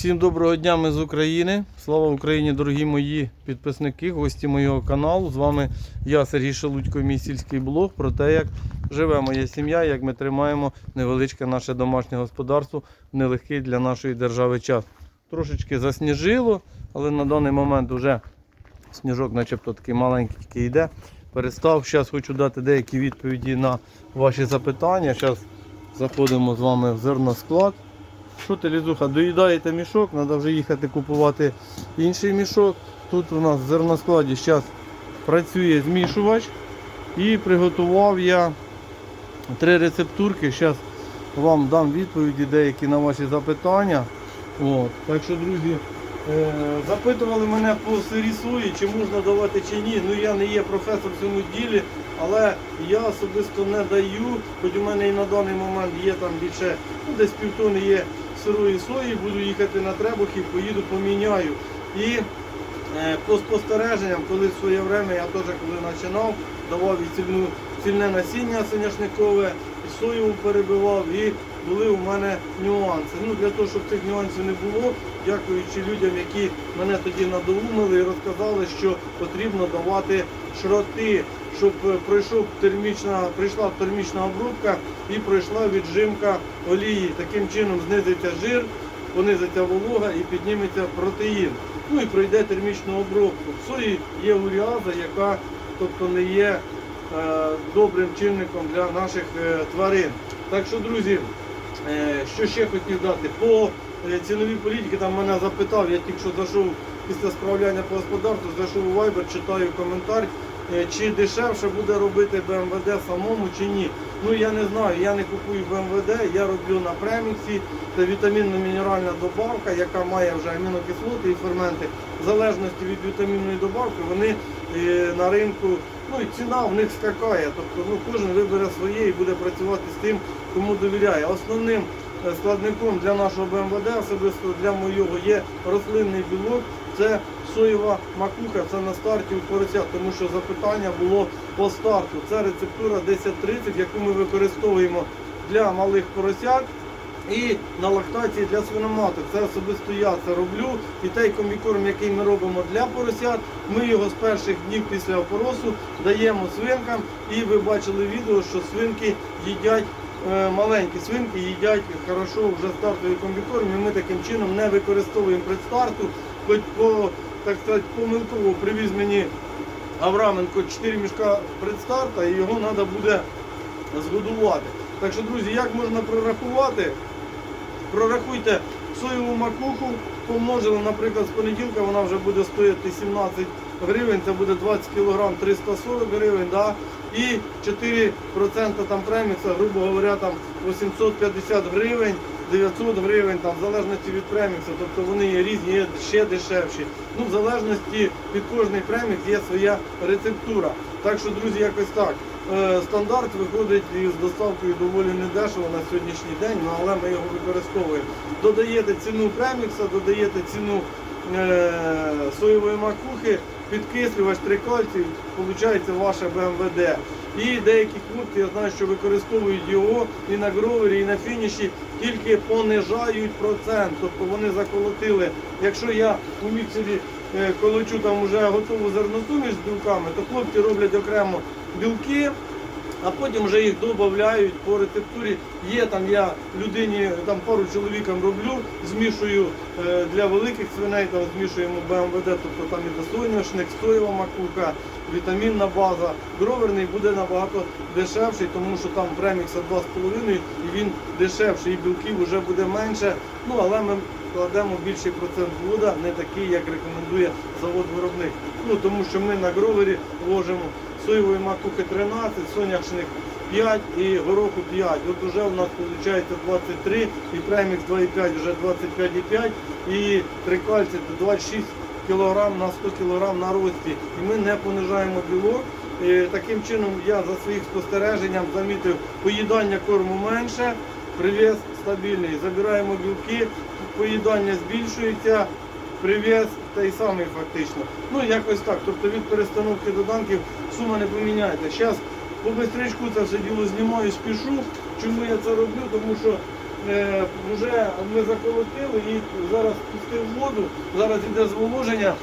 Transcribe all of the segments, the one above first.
Всім доброго дня, ми з України. Слава Україні, дорогі мої підписники, гості моєго каналу. З вами я, Сергій Шелудько, мій сільський блог про те, як живе моя сім'я, як ми тримаємо невеличке наше домашнє господарство в нелегкий для нашої держави час. Трошечки засніжило, але на даний момент вже сніжок, начебто такий маленький йде. Перестав. Зараз хочу дати деякі відповіді на ваші запитання. Зараз заходимо з вами в зерносклад. Що ти, Лізуха, доїдаєте мішок, треба вже їхати купувати інший мішок. Тут у нас в зерноскладі зараз працює змішувач. І приготував я три рецептурки. Зараз вам дам відповіді деякі на ваші запитання. От. Так що, друзі, е, запитували мене по сирі сої, чи можна давати чи ні. Ну я не є професор в цьому ділі, але я особисто не даю, хоч у мене і на даний момент є там більше, ну десь півтони є сирої сої, буду їхати на Требухів, поїду, поміняю. І е, по спостереженням, коли в своє время я теж коли починав, давав і цільне насіння соняшникове, і соєву перебивав, і були у мене нюанси. Ну, Для того, щоб цих нюансів не було, дякуючи людям, які мене тоді надоумили і розказали, що потрібно давати шроти, щоб е, пройшов термічна, прийшла термічна обробка і пройшла віджимка олії. Таким чином знизиться жир, понизиться волога і підніметься протеїн. Ну і пройде термічну обробку. В сої є уріаза, яка тобто не є е, добрим чинником для наших е, тварин. Так що, друзі, е, що ще хотів дати? По е, ціновій політиці там мене запитав, я тільки що зайшов після справляння по господарству, зайшов у Viber, читаю коментар, чи дешевше буде робити БМВД самому чи ні. Ну я не знаю, я не купую БМВД, я роблю на преміксі, це вітамінно-мінеральна добавка, яка має вже амінокислоти і ферменти. В залежності від вітамінної добавки вони е, на ринку, ну і ціна в них скакає. Тобто ну, кожен вибере своє і буде працювати з тим, кому довіряє. Основним е, складником для нашого БМВД, особисто для моєго, є рослинний білок. Це соєва макуха, це на старті у поросят, тому що запитання було по старту. Це рецептура 1030, яку ми використовуємо для малих поросят. І на лактації для свиноматок. Це особисто я це роблю. І той комбікорм, який ми робимо для поросят, ми його з перших днів після опоросу даємо свинкам. І ви бачили відео, що свинки їдять. е, Маленькі свинки їдять хорошо вже стартовий комбікорм, і ми таким чином не використовуємо предстарту, хоч по так сказати, помилково привіз мені Авраменко 4 мішка предстарта і його треба буде згодувати. Так що, друзі, як можна прорахувати? Прорахуйте соєву макуху, помножили, наприклад, з понеділка вона вже буде стоїти 17 гривень, це буде 20 кг 340 гривень, да? і 4% там премікса, грубо говоря, там 850 гривень, 900 гривень, там, в залежності від преміксу, тобто вони є різні, є ще дешевші. Ну, в залежності від кожної премікс є своя рецептура. Так що, друзі, якось так. Е, Стандарт виходить із доставкою доволі недешево на сьогоднішній день, ну, але ми його використовуємо. Додаєте ціну премікса, додаєте ціну е, соєвої макухи, підкислювач трикальцій, виходить ваше БМВД. І деякі хлопці, я знаю, що використовують його і на гровері, і на фініші, тільки понижають процент. Тобто вони заколотили. Якщо я у міксері е, колочу там вже готову зерносуміш з білками, то хлопці роблять окремо білки, а потім вже їх додають по рецептурі. Є там я людині там пару чоловікам роблю, змішую е, для великих свиней, там змішуємо БМВД, тобто там і соняшник, соєва макуха, вітамінна база. Гроверний буде набагато дешевший, тому що там премікса 2,5 і він дешевший, і білків вже буде менше. Ну але ми кладемо більший процент вода, не такий, як рекомендує завод-виробник. Ну тому що ми на гровері ложимо соєвої макухи 13, соняшник 5 і гороху 5. От вже у нас виходить 23 і премікс 2,5 вже 25,5 і трикальці 26 кг на 100 кг на рості. І ми не понижаємо білок. І таким чином я за своїх спостереженням замітив поїдання корму менше, привес стабільний. Забираємо білки, поїдання збільшується, привес той самий фактично. Ну якось так. Тобто від перестановки доданків сума не поміняється. Зараз по бистричку це все діло знімаю, спішу. Чому я це роблю? Тому що е, вже ми заколотили і зараз пустив воду, зараз йде зволоження.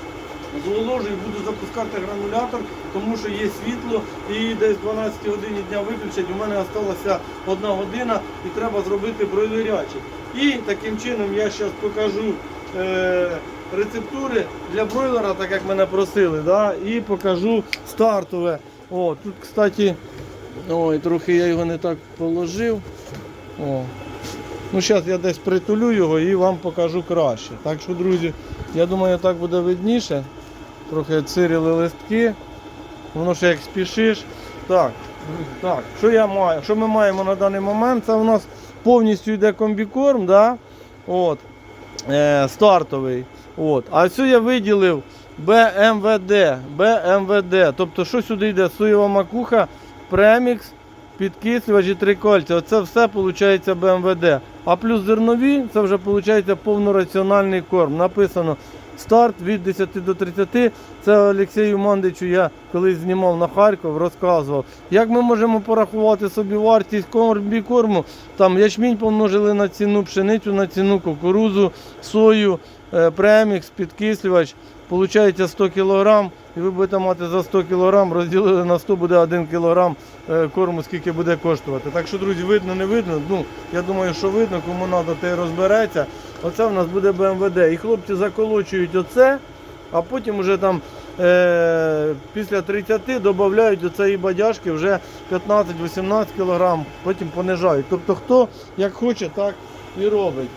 Зволожую, буду запускати гранулятор, тому що є світло і десь 12 годині дня виключать. У мене залишилася одна година і треба зробити бройлерячик. І таким чином я зараз покажу е, рецептури для бройлера, так як мене просили, да, і покажу стартове. О, тут, кстати, ой, трохи я його не так положив. О. Ну, зараз я десь притулю його і вам покажу краще. Так що, друзі, я думаю, так буде видніше. Трохи циріли листки. Воно ще як спішиш. Так, так, що я маю? Що ми маємо на даний момент? Це у нас повністю йде комбікорм, да? От, е, стартовий. От. А цю я виділив БМВД. БМВД. Тобто, що сюди йде? Соєва макуха, премікс, підкислювач і три кольця. Оце все виходить БМВД. А плюс зернові, це вже виходить повнораціональний корм. Написано старт від 10 до 30. Це Олексію Мандичу я колись знімав на Харків, розказував. Як ми можемо порахувати собі вартість комбікорму? Там ячмінь помножили на ціну, пшеницю на ціну, кукурузу, сою, премікс, підкислювач. Получається 100 кг, і ви будете мати за 100 кг, розділили на 100 буде 1 кг е, корму, скільки буде коштувати. Так що, друзі, видно, не видно. Ну, я думаю, що видно, кому треба, той розбереться. Оце в нас буде БМВД. І хлопці заколочують оце, а потім вже там е, після 30 додають оцеї бадяжки вже 15-18 кг, потім понижають. Тобто хто як хоче, так і робить.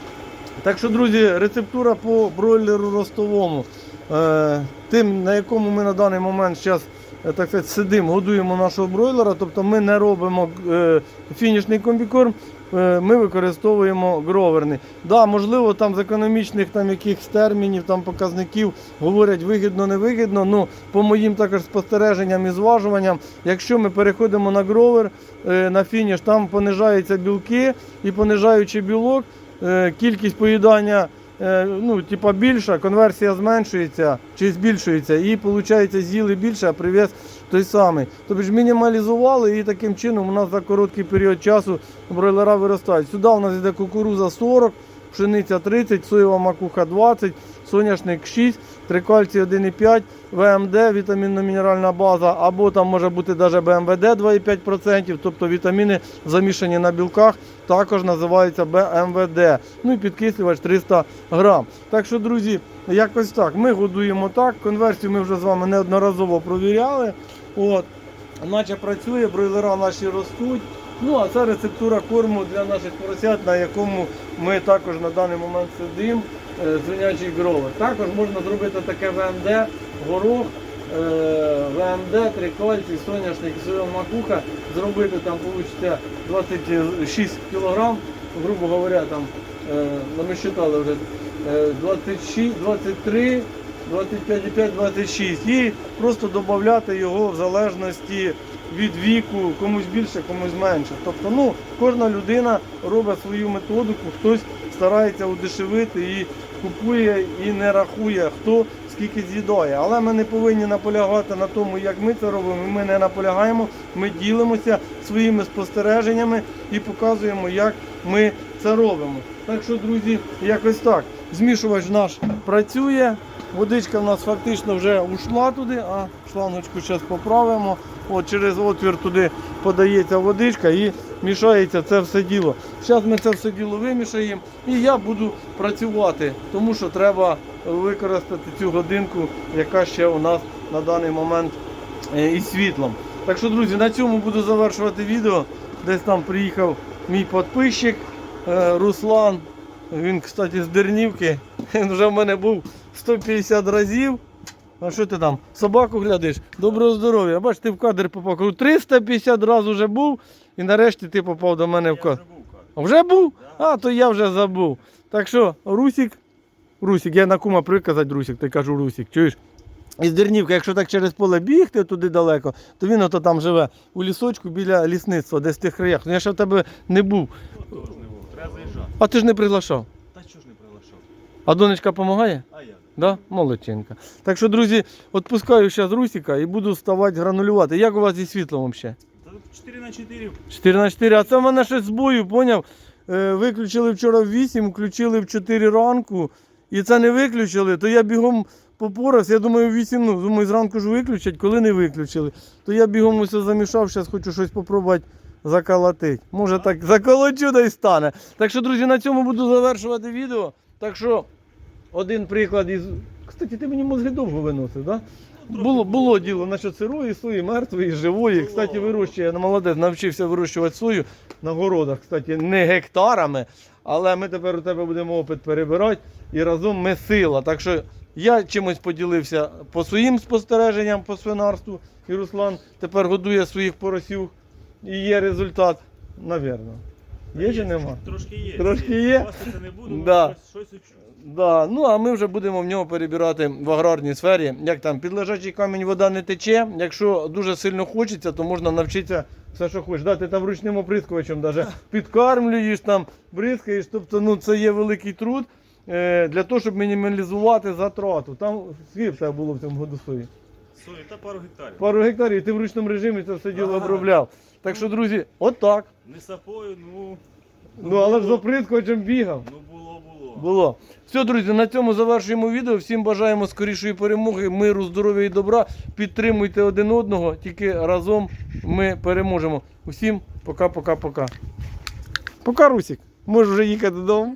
Так що, друзі, рецептура по бройлеру ростовому. Е, тим, на якому ми на даний момент зараз так сказати, сидимо, годуємо нашого бройлера, тобто ми не робимо е, фінішний комбікорм, е, ми використовуємо гроверний. Да, можливо, там з економічних там, якихось термінів, там, показників говорять вигідно, невигідно. Ну, по моїм також спостереженням і зважуванням, якщо ми переходимо на гровер, е, на фініш, там понижаються білки і понижаючи білок, е, кількість поїдання е, ну, типа більша, конверсія зменшується чи збільшується, і виходить з'їли більше, а привіз той самий. Тобто мінімалізували і таким чином у нас за короткий період часу бройлера виростають. Сюди у нас йде кукуруза 40, пшениця 30, соєва макуха 20, соняшник 6, трикальцій 1,5, ВМД, вітамінно-мінеральна база, або там може бути навіть БМВД 2,5%, тобто вітаміни замішані на білках, також називається БМВД. Ну і підкислювач 300 грам. Так що, друзі, якось так. Ми годуємо так. Конверсію ми вже з вами неодноразово провіряли. От. Наче працює, бройлера наші ростуть. Ну, а це рецептура корму для наших поросят, на якому ми також на даний момент сидимо, е, свинячий гровер. Також можна зробити таке ВМД, горох, ВМД, трикольці, соняшник, соєва макуха, зробити там вийде 26 кг, грубо говоря, там, е, ну, ми считали вже е, 26, 23, 25,5, 26 і просто додати його в залежності від віку, комусь більше, комусь менше. Тобто, ну, кожна людина робить свою методику, хтось старається удешевити і купує і не рахує, хто скільки з'їдає. Але ми не повинні наполягати на тому, як ми це робимо. Ми не наполягаємо, ми ділимося своїми спостереженнями і показуємо, як ми це робимо. Так що, друзі, якось так. Змішувач наш працює. Водичка в нас фактично вже ушла туди, а шлангочку зараз поправимо. От через отвір туди подається водичка і мішається це все діло. Зараз ми це все діло вимішаємо і я буду працювати, тому що треба використати цю годинку, яка ще у нас на даний момент е, із світлом. Так що, друзі, на цьому буду завершувати відео. Десь там приїхав мій підписчик е, Руслан. Він, кстати, з Дернівки. Він вже в мене був 150 разів. А що ти там? Собаку глядиш? Доброго здоров'я. Бач, ти в кадр попав. 350 разів вже був і нарешті ти попав до мене в кадр. Вже був? А, то я вже забув. Так що, Русік, Русік, я на кума приказати Русік, ти кажу Русік, чуєш? Із Дернівки, якщо так через поле бігти туди далеко, то він ото там живе у лісочку біля лісництва, десь в тих краях. Ну я ще в тебе не був. Треба заїжджати. А ти ж не приглашав. Та чого ж не приглашав? А донечка допомагає? А як? Да? Молодчинка. Так що, друзі, відпускаю зараз Русіка і буду вставати гранулювати. Як у вас зі світлом взагалі? Та 4 на 4. 4 на 4, а це в мене щось з бою, поняв? е, виключили вчора в 8, включили в 4 ранку, і це не виключили, то я бігом попорався. Я думаю, в 8, ну, думаю, зранку ж виключать, коли не виключили. То я бігом усе замішав, зараз хочу щось попробувати заколотити. Може так заколочу да й стане. Так що, друзі, на цьому буду завершувати відео. Так що, один приклад із. Кстати, ти мені мозги довго виносив, так? Да? Було, було діло насчет сирої сої, мертвої, живої. Кстати, вирощує, я молодець, навчився вирощувати сою на городах. Кстати, не гектарами, але ми тепер у тебе будемо опит перебирати і разом ми сила. Так що я чимось поділився по своїм спостереженням по свинарству. І Руслан тепер годує своїх поросів. І є результат, навірно. Є чи нема? Трошки є. Трошки є? Пасти це не буду, Да. щось. Да, ну а ми вже будемо в нього перебирати в аграрній сфері. Як там, під лежачий камінь вода не тече. Якщо дуже сильно хочеться, то можна навчитися все, що хочеш. Да, ти там ручним оприскувачем даже підкармлюєш, там, бризкаєш. Тобто ну, це є великий труд е, для того, щоб мінімалізувати затрату. Там скільки тебе було в цьому году сої? Сої та пару гектарів. Пару гектарів, і ти в ручному режимі це все діло обробляв. Так що, друзі, отак. Не сапою, ну. Ну, але з було. оприскувачем бігав. Ну. Було. Все, друзі, на цьому завершуємо відео. Всім бажаємо скорішої перемоги, миру, здоров'я і добра. Підтримуйте один одного, тільки разом ми переможемо. Усім пока-пока-пока. Пока, Русік. Можеш вже їхати додому.